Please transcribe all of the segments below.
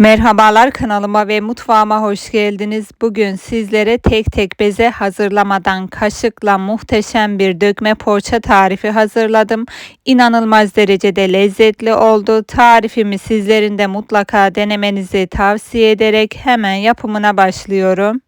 Merhabalar kanalıma ve mutfağıma hoş geldiniz. Bugün sizlere tek tek beze hazırlamadan kaşıkla muhteşem bir dökme poğaça tarifi hazırladım. İnanılmaz derecede lezzetli oldu. Tarifimi sizlerin de mutlaka denemenizi tavsiye ederek hemen yapımına başlıyorum.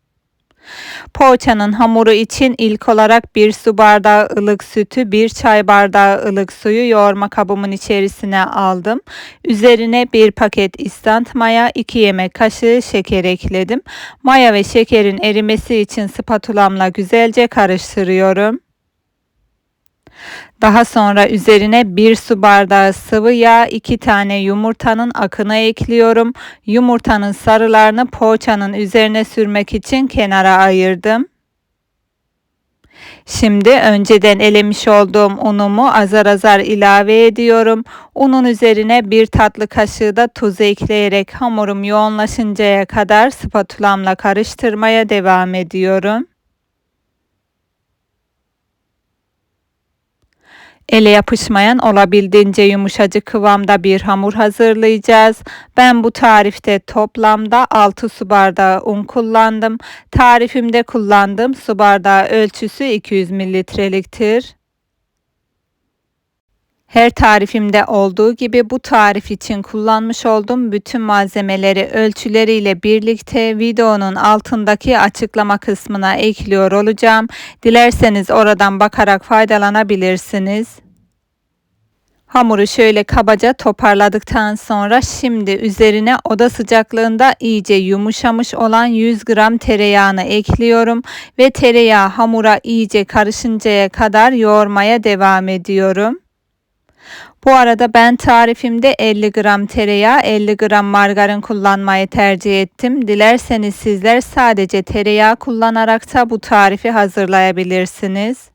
Poğaçanın hamuru için ilk olarak bir su bardağı ılık sütü, bir çay bardağı ılık suyu yoğurma kabımın içerisine aldım. Üzerine bir paket istant maya, 2 yemek kaşığı şeker ekledim. Maya ve şekerin erimesi için spatulamla güzelce karıştırıyorum. Daha sonra üzerine bir su bardağı sıvı yağ, iki tane yumurtanın akını ekliyorum. Yumurtanın sarılarını poğaçanın üzerine sürmek için kenara ayırdım. Şimdi önceden elemiş olduğum unumu azar azar ilave ediyorum. Unun üzerine bir tatlı kaşığı da tuz ekleyerek hamurum yoğunlaşıncaya kadar spatulamla karıştırmaya devam ediyorum. Ele yapışmayan olabildiğince yumuşacık kıvamda bir hamur hazırlayacağız. Ben bu tarifte toplamda 6 su bardağı un kullandım. Tarifimde kullandığım su bardağı ölçüsü 200 mililitreliktir. Her tarifimde olduğu gibi bu tarif için kullanmış olduğum bütün malzemeleri ölçüleriyle birlikte videonun altındaki açıklama kısmına ekliyor olacağım. Dilerseniz oradan bakarak faydalanabilirsiniz. Hamuru şöyle kabaca toparladıktan sonra şimdi üzerine oda sıcaklığında iyice yumuşamış olan 100 gram tereyağını ekliyorum ve tereyağı hamura iyice karışıncaya kadar yoğurmaya devam ediyorum. Bu arada ben tarifimde 50 gram tereyağı 50 gram margarin kullanmayı tercih ettim. Dilerseniz sizler sadece tereyağı kullanarak da bu tarifi hazırlayabilirsiniz.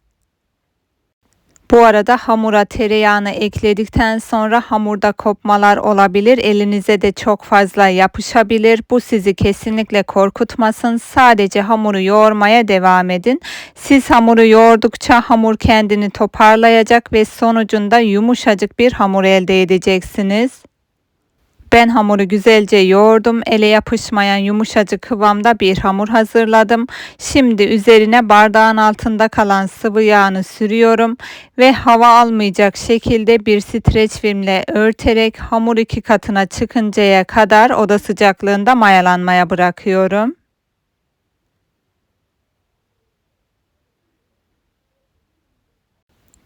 Bu arada hamura tereyağını ekledikten sonra hamurda kopmalar olabilir. Elinize de çok fazla yapışabilir. Bu sizi kesinlikle korkutmasın. Sadece hamuru yoğurmaya devam edin. Siz hamuru yoğurdukça hamur kendini toparlayacak ve sonucunda yumuşacık bir hamur elde edeceksiniz. Ben hamuru güzelce yoğurdum. Ele yapışmayan yumuşacık kıvamda bir hamur hazırladım. Şimdi üzerine bardağın altında kalan sıvı yağını sürüyorum ve hava almayacak şekilde bir streç filmle örterek hamur iki katına çıkıncaya kadar oda sıcaklığında mayalanmaya bırakıyorum.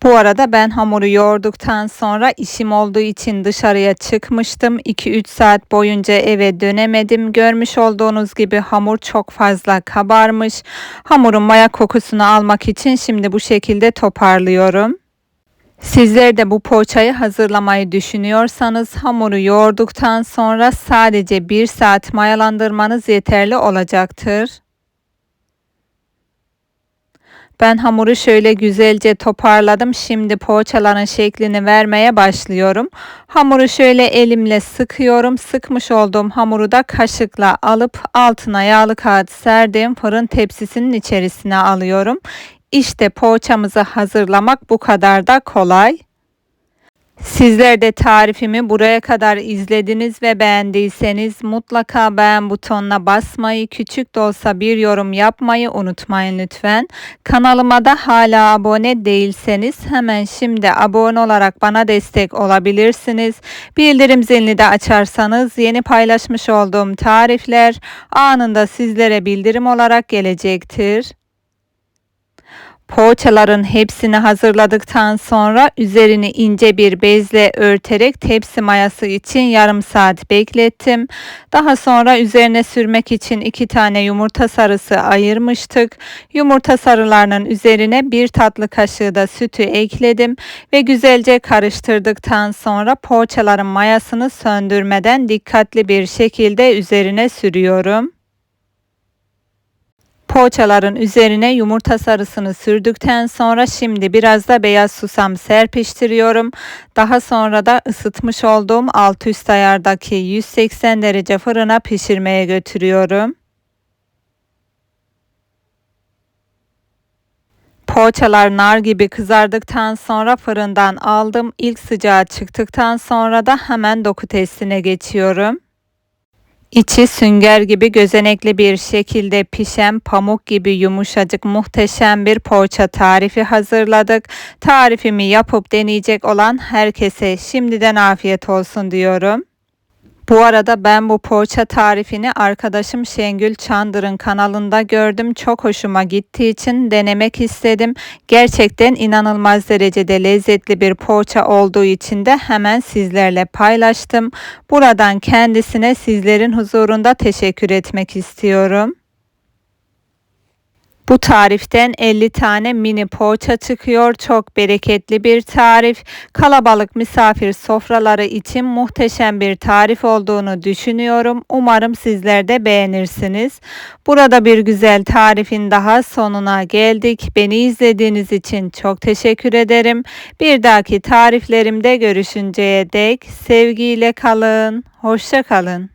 Bu arada ben hamuru yoğurduktan sonra işim olduğu için dışarıya çıkmıştım. 2-3 saat boyunca eve dönemedim. Görmüş olduğunuz gibi hamur çok fazla kabarmış. Hamurun maya kokusunu almak için şimdi bu şekilde toparlıyorum. Sizler de bu poğaçayı hazırlamayı düşünüyorsanız hamuru yoğurduktan sonra sadece 1 saat mayalandırmanız yeterli olacaktır. Ben hamuru şöyle güzelce toparladım. Şimdi poğaçaların şeklini vermeye başlıyorum. Hamuru şöyle elimle sıkıyorum. Sıkmış olduğum hamuru da kaşıkla alıp altına yağlı kağıt serdiğim fırın tepsisinin içerisine alıyorum. İşte poğaçamızı hazırlamak bu kadar da kolay. Sizler de tarifimi buraya kadar izlediniz ve beğendiyseniz mutlaka beğen butonuna basmayı, küçük de olsa bir yorum yapmayı unutmayın lütfen. Kanalıma da hala abone değilseniz hemen şimdi abone olarak bana destek olabilirsiniz. Bildirim zilini de açarsanız yeni paylaşmış olduğum tarifler anında sizlere bildirim olarak gelecektir. Poğaçaların hepsini hazırladıktan sonra üzerini ince bir bezle örterek tepsi mayası için yarım saat beklettim. Daha sonra üzerine sürmek için iki tane yumurta sarısı ayırmıştık. Yumurta sarılarının üzerine bir tatlı kaşığı da sütü ekledim ve güzelce karıştırdıktan sonra poğaçaların mayasını söndürmeden dikkatli bir şekilde üzerine sürüyorum. Poğaçaların üzerine yumurta sarısını sürdükten sonra şimdi biraz da beyaz susam serpiştiriyorum. Daha sonra da ısıtmış olduğum alt üst ayardaki 180 derece fırına pişirmeye götürüyorum. Poğaçalar nar gibi kızardıktan sonra fırından aldım. İlk sıcağı çıktıktan sonra da hemen doku testine geçiyorum. İçi sünger gibi gözenekli bir şekilde pişen pamuk gibi yumuşacık muhteşem bir poğaça tarifi hazırladık. Tarifimi yapıp deneyecek olan herkese şimdiden afiyet olsun diyorum. Bu arada ben bu poğaça tarifini arkadaşım Şengül Çandır'ın kanalında gördüm. Çok hoşuma gittiği için denemek istedim. Gerçekten inanılmaz derecede lezzetli bir poğaça olduğu için de hemen sizlerle paylaştım. Buradan kendisine sizlerin huzurunda teşekkür etmek istiyorum. Bu tariften 50 tane mini poğaça çıkıyor. Çok bereketli bir tarif. Kalabalık misafir sofraları için muhteşem bir tarif olduğunu düşünüyorum. Umarım sizler de beğenirsiniz. Burada bir güzel tarifin daha sonuna geldik. Beni izlediğiniz için çok teşekkür ederim. Bir dahaki tariflerimde görüşünceye dek sevgiyle kalın. Hoşça kalın.